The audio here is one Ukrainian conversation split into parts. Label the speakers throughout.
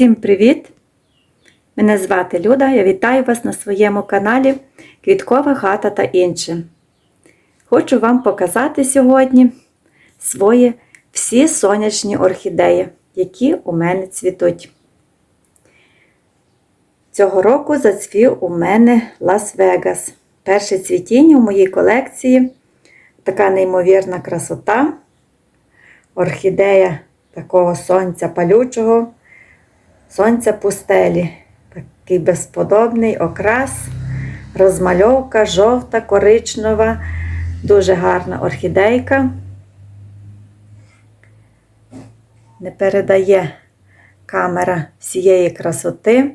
Speaker 1: Всім привіт! Мене звати Люда. Я вітаю вас на своєму каналі Квіткова хата та інше. Хочу вам показати сьогодні свої всі сонячні орхідеї, які у мене цвітуть. Цього року зацвів у мене Лас-Вегас. Перше цвітіння у моїй колекції. Така неймовірна красота. Орхідея такого сонця палючого, сонця пустелі. Такий безподобний окрас, розмальовка, жовта, коричнева, дуже гарна орхідейка. Не передає камера всієї красоти.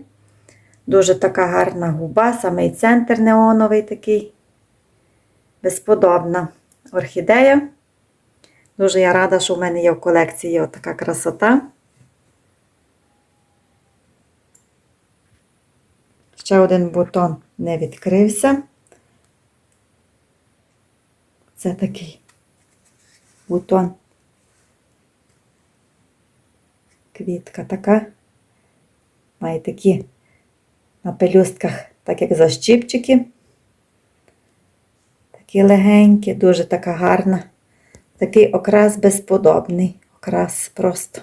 Speaker 1: Дуже така гарна губа, самий центр неоновий такий. Безподобна орхідея. Дуже я рада, що в мене є в колекції отака красота. Ще один бутон не відкрився. Це такий бутон. Квітка така. Має такі на пелюстках, так як защіпчики. Такі легенькі, дуже така гарна. Такий окрас безподобний. Окрас просто.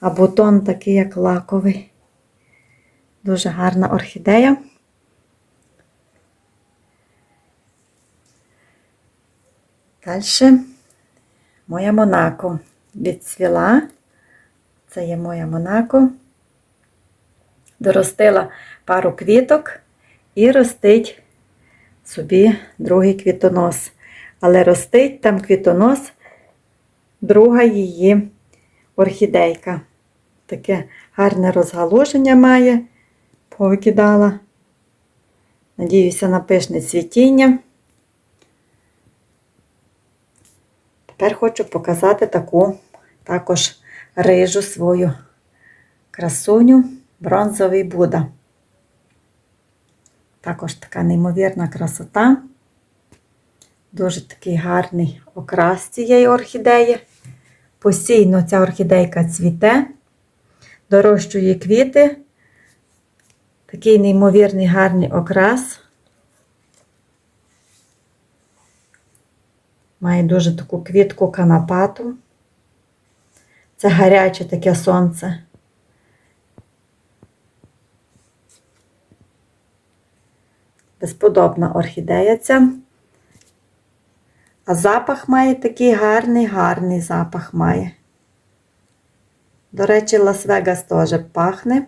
Speaker 1: А бутон такий, як лаковий. Дуже гарна орхідея. Далі моя Монако відцвіла. Це є моя Монако. Доростила пару квіток і ростить собі другий квітонос. Але ростить там квітонос, друга її орхідейка. Таке гарне розгалуження має, повикидала. Надіюся, на пишне цвітіння. Тепер хочу показати таку також рижу свою красуню, бронзовий Буда. Також така неймовірна красота. Дуже такий гарний окрас цієї орхідеї. Постійно ця орхідейка цвіте, дорощує квіти. Такий неймовірний гарний окрас. Має дуже таку квітку канапату. Це гаряче таке сонце. Безподобна орхідея ця. А запах має такий гарний, гарний запах має. До речі, Лас-Вегас теж пахне.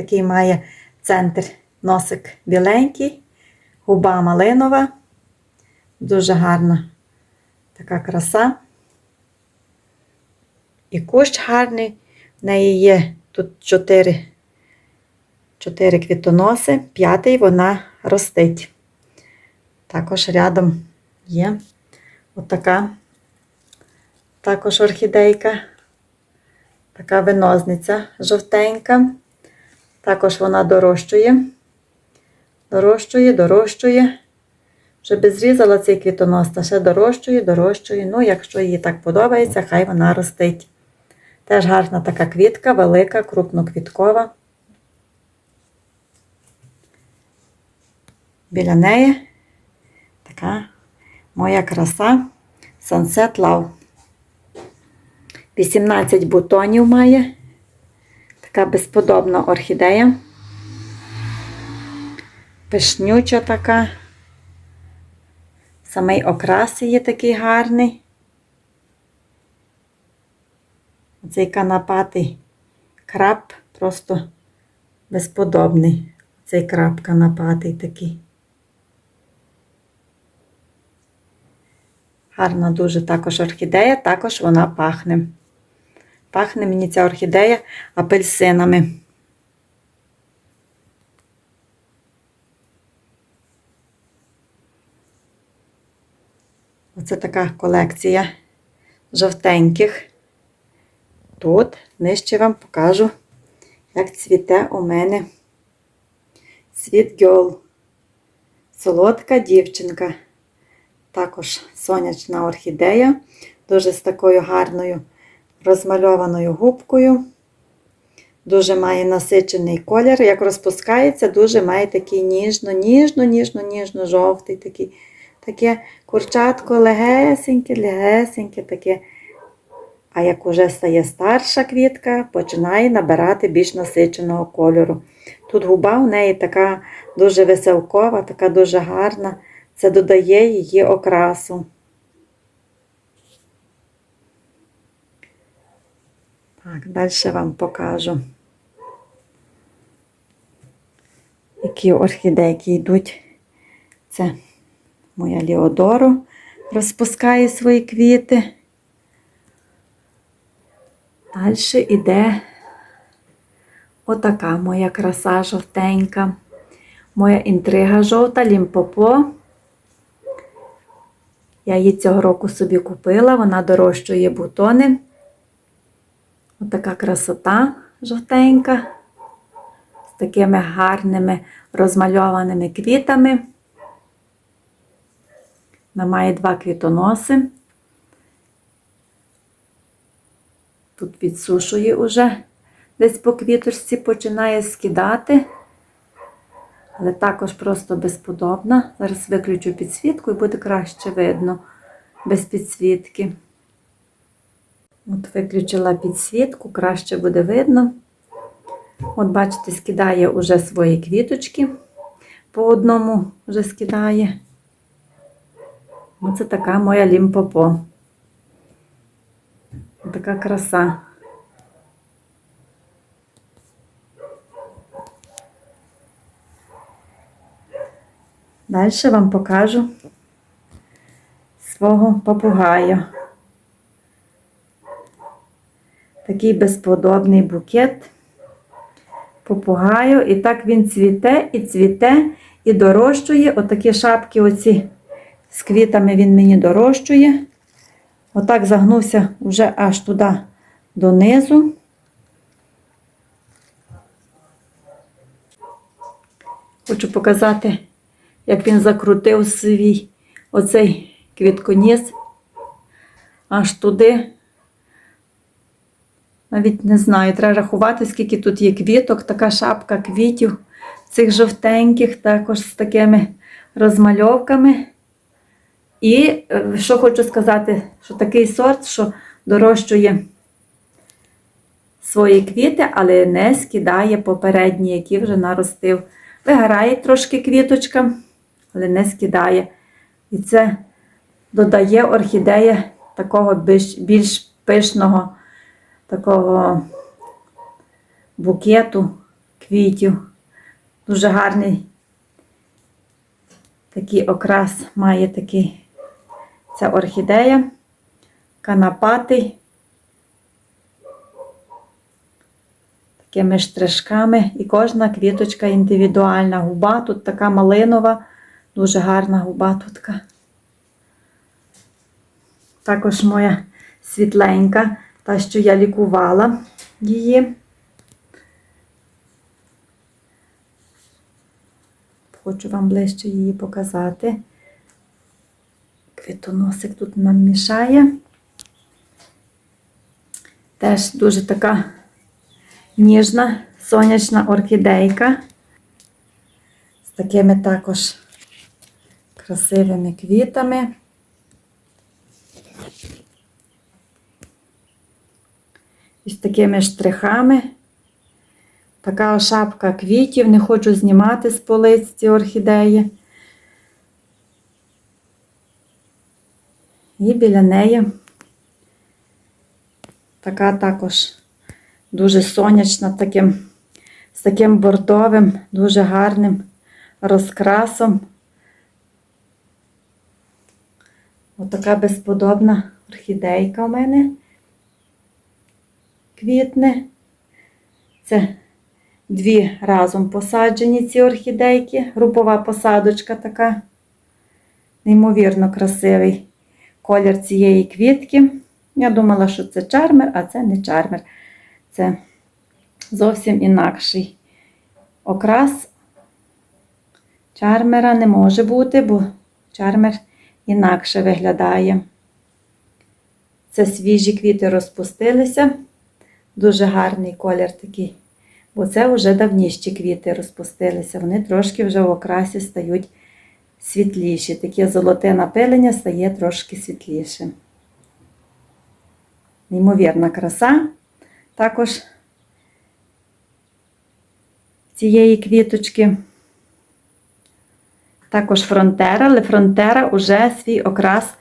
Speaker 1: Такий має центр носик біленький, губа малинова. Дуже гарна така краса. І кущ гарний. В неї є тут чотири, чотири квітоноси, п'ятий вона ростить. Також рядом є отака також орхідейка, така винозниця жовтенька. Також вона дорощує, дорощує. Вже би зрізала цей квітонос, та ще дорощує, дорощує. Ну, якщо їй так подобається, хай вона ростить. Теж гарна така квітка, велика, крупноквіткова. Біля неї така моя краса Sunset Love. 18 бутонів має. Така безподобна орхідея. Пишнюча така. Самий окрас є такий гарний. Цей канапатий краб просто безподобний. Цей краб канапатий такий. Гарна дуже також орхідея, також вона пахне. Пахне мені ця орхідея апельсинами. Оце така колекція жовтеньких. Тут нижче вам покажу, як цвіте у мене Sweet Girl. Солодка дівчинка. Також сонячна орхідея, дуже з такою гарною розмальованою губкою. Дуже має насичений колір. Як розпускається, дуже має такий ніжно, ніжно, ніжно, ніжно, жовтий такий. Таке курчатко легесеньке, легесеньке, таке. А як уже стає старша квітка, починає набирати більш насиченого кольору. Тут губа у неї така дуже веселкова, така дуже гарна. Це додає її окрасу. Так, далі вам покажу, які орхідейки йдуть. Це моя Ліодоро розпускає свої квіти. Далі йде отака моя краса жовтенька, моя інтрига жовта, лімпопо. Я її цього року собі купила, вона дорощує бутони. Отака красота жовтенька, з такими гарними розмальованими квітами. Вона має два квітоноси. Тут відсушує уже, десь по квіточці починає скидати, але також просто безподобна. Зараз виключу підсвітку і буде краще видно без підсвітки. От виключила підсвітку, краще буде видно. От, бачите, скидає уже свої квіточки. По одному вже скидає. Оце така моя лімпопо. Така краса. Далі вам покажу свого попугая. Такий безподобний букет попугаю. І так він цвіте і цвіте, і дорощує. Отакі шапки оці з квітами він мені дорощує. Отак загнувся вже аж туди донизу. Хочу показати, як він закрутив свій оцей квітконіс аж туди. Навіть не знаю, треба рахувати, скільки тут є квіток, така шапка квітів, цих жовтеньких, також з такими розмальовками. І е, що хочу сказати, що такий сорт, що дорощує свої квіти, але не скидає попередні, які вже наростив. Вигорає трошки квіточка, але не скидає. І це додає орхідея такого більш, більш пишного такого букету квітів. Дуже гарний такий окрас має такий ця орхідея, канапатий, такими штришками, і кожна квіточка індивідуальна. Губа тут така малинова, дуже гарна губа тут. Також моя світленька, та, що я лікувала її. Хочу вам ближче її показати. Квітоносик тут нам мішає. Теж дуже така ніжна сонячна орхідейка. З такими також красивими квітами. І з такими штрихами. Така шапка квітів, не хочу знімати з полиць ці орхідеї. І біля неї така також дуже сонячна, таким, з таким бордовим, дуже гарним розкрасом. Отака безподобна орхідейка у мене квітне. Це дві разом посаджені ці орхідейки, групова посадочка така, неймовірно красивий колір цієї квітки. Я думала, що це чармер, а це не чармер. Це зовсім інакший окрас. Чармера не може бути, бо чармер інакше виглядає. Це свіжі квіти розпустилися. Дуже гарний колір такий. Бо це вже давніші квіти розпустилися. Вони трошки вже в окрасі стають світліші. Таке золоте напилення стає трошки світлішим. Неймовірна краса. Також цієї квіточки. Також фронтера, але фронтера вже свій окрас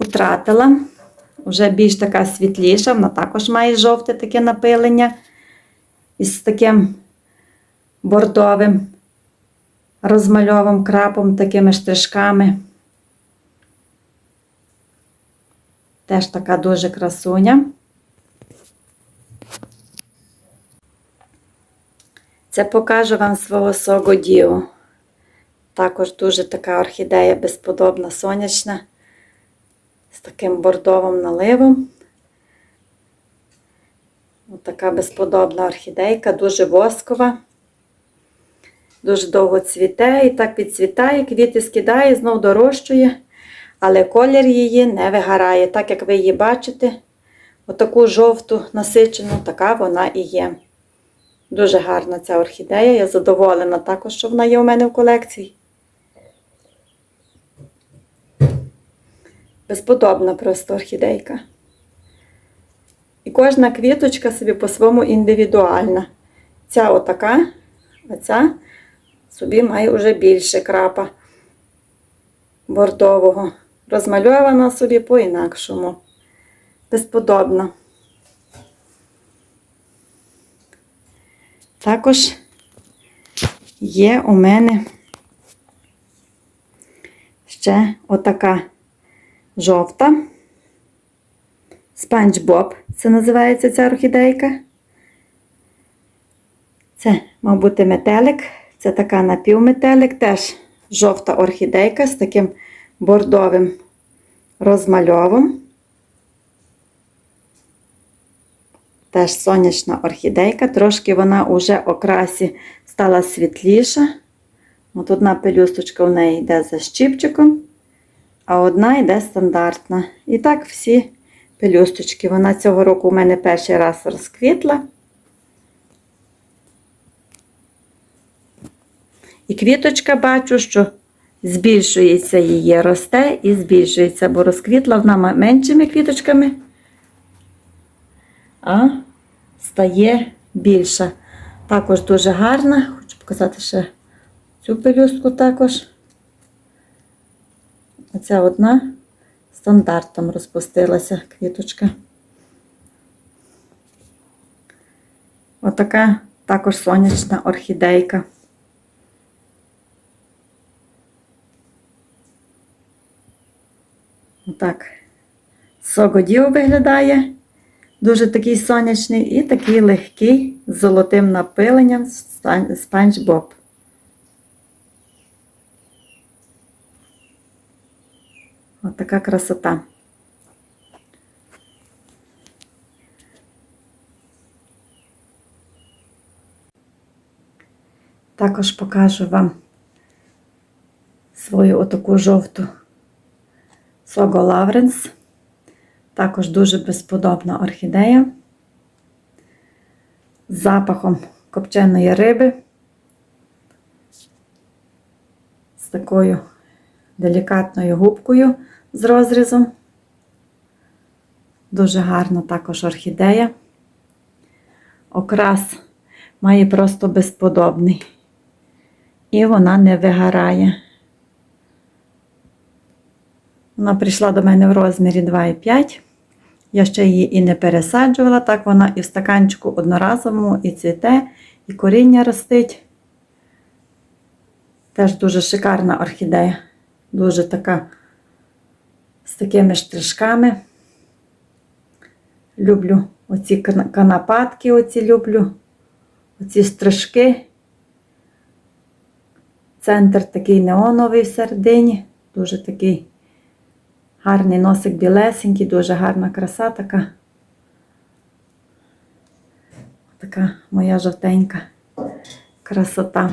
Speaker 1: втратила. Вже більш така світліша, вона також має жовте таке напилення із таким бордовим розмальовим крапом, такими штришками. Теж така дуже красуня. Це покажу вам свого согодію. Також дуже така орхідея безподобна, сонячна, з таким бордовим наливом. Ось така безподобна орхідейка, дуже воскова, дуже довго цвіте і так підцвітає, квіти скидає, знов дорощує, але колір її не вигорає. Так як ви її бачите, отаку жовту насичену, така вона і є. Дуже гарна ця орхідея. Я задоволена також, що вона є у мене в колекції. Безподобна просто орхідейка. І кожна квіточка собі по-своєму індивідуальна. Ця отака, а ця собі має вже більше крапа бордового. Розмальована собі по-інакшому. Безподобна. Також є у мене ще отака жовта. Спанч Боб, це називається ця орхідейка. Це, мав бути, метелик. Це така напівметелик, теж жовта орхідейка з таким бордовим розмальовом. Теж сонячна орхідейка, трошки вона уже окрасі стала світліша. От одна пелюсточка в неї йде за щіпчиком, а одна йде стандартна. І так всі пелюсточки. Вона цього року у мене перший раз розквітла. І квіточка бачу, що збільшується її, росте і збільшується, бо розквітла вона меншими квіточками, а стає більша. Також дуже гарна. Хочу показати ще цю пелюстку також. Оця одна стандартом розпустилася квіточка. Отака також сонячна орхідейка. Отак. Согодів виглядає. Дуже такий сонячний і такий легкий з золотим напиленням спанч Боб. Ось така красота. Також покажу вам свою отаку жовту Сого Лавренс. Також дуже безподобна орхідея з запахом копченої риби, з такою делікатною губкою з розрізом. Дуже гарна також орхідея. Окрас має просто безподобний. І вона не вигорає. Вона прийшла до мене в розмірі 2,5. Я ще її і не пересаджувала. Так вона і в стаканчику одноразовому, і цвіте, і коріння ростить. Теж дуже шикарна орхідея. Дуже така з такими штришками. Люблю оці канапатки, оці люблю, оці стрижки. Центр такий неоновий в середині, дуже такий гарний носик білесенький, дуже гарна краса така. Така моя жовтенька красота.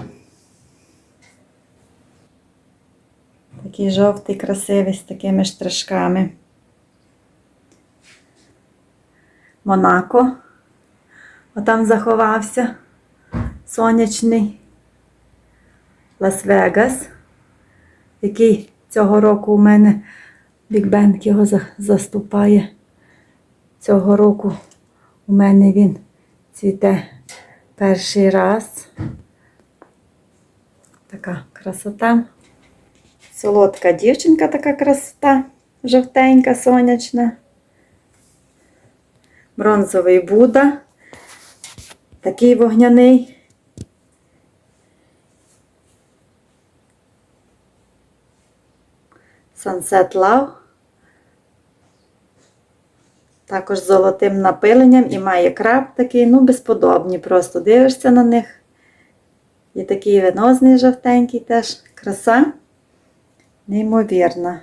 Speaker 1: Такий жовтий, красивий з такими штришками. Монако. Отам заховався сонячний Лас-Вегас, який цього року у мене Біг Бен його за- заступає. Цього року у мене він цвіте перший раз. Така красота. Солодка дівчинка, така красота, жовтенька, сонячна. Бронзовий Буда. Такий вогняний. Sunset Love. Також з золотим напиленням і має краб такий, ну, безподобні. Просто дивишся на них. І такий венозний жовтенький теж. Краса. Неймовірна.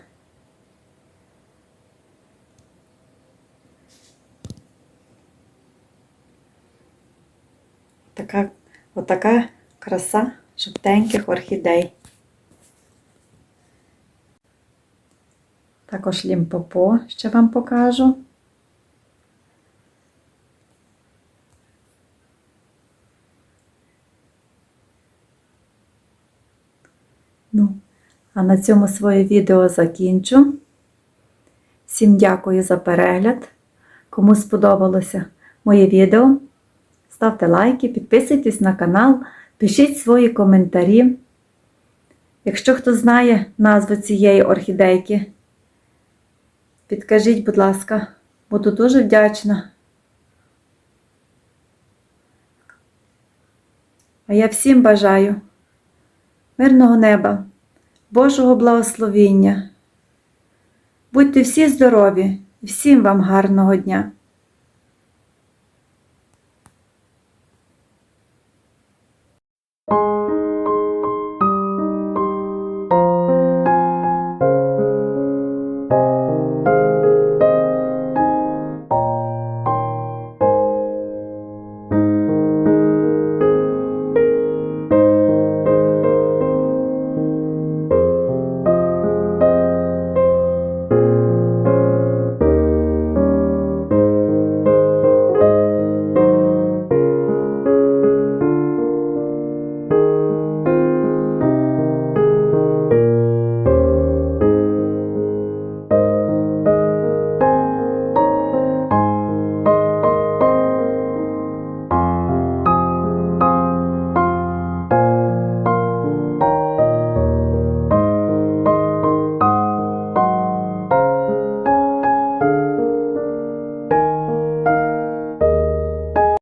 Speaker 1: Така, отака краса жовтеньких орхідей. Також лімпопо ще вам покажу. Ну, а на цьому своє відео закінчу. Всім дякую за перегляд. Кому сподобалося моє відео, ставте лайки, підписуйтесь на канал, пишіть свої коментарі. Якщо хто знає назву цієї орхідейки, підкажіть, будь ласка, буду дуже вдячна. А я всім бажаю мирного неба, Божого благословіння. Будьте всі здорові і всім вам гарного дня!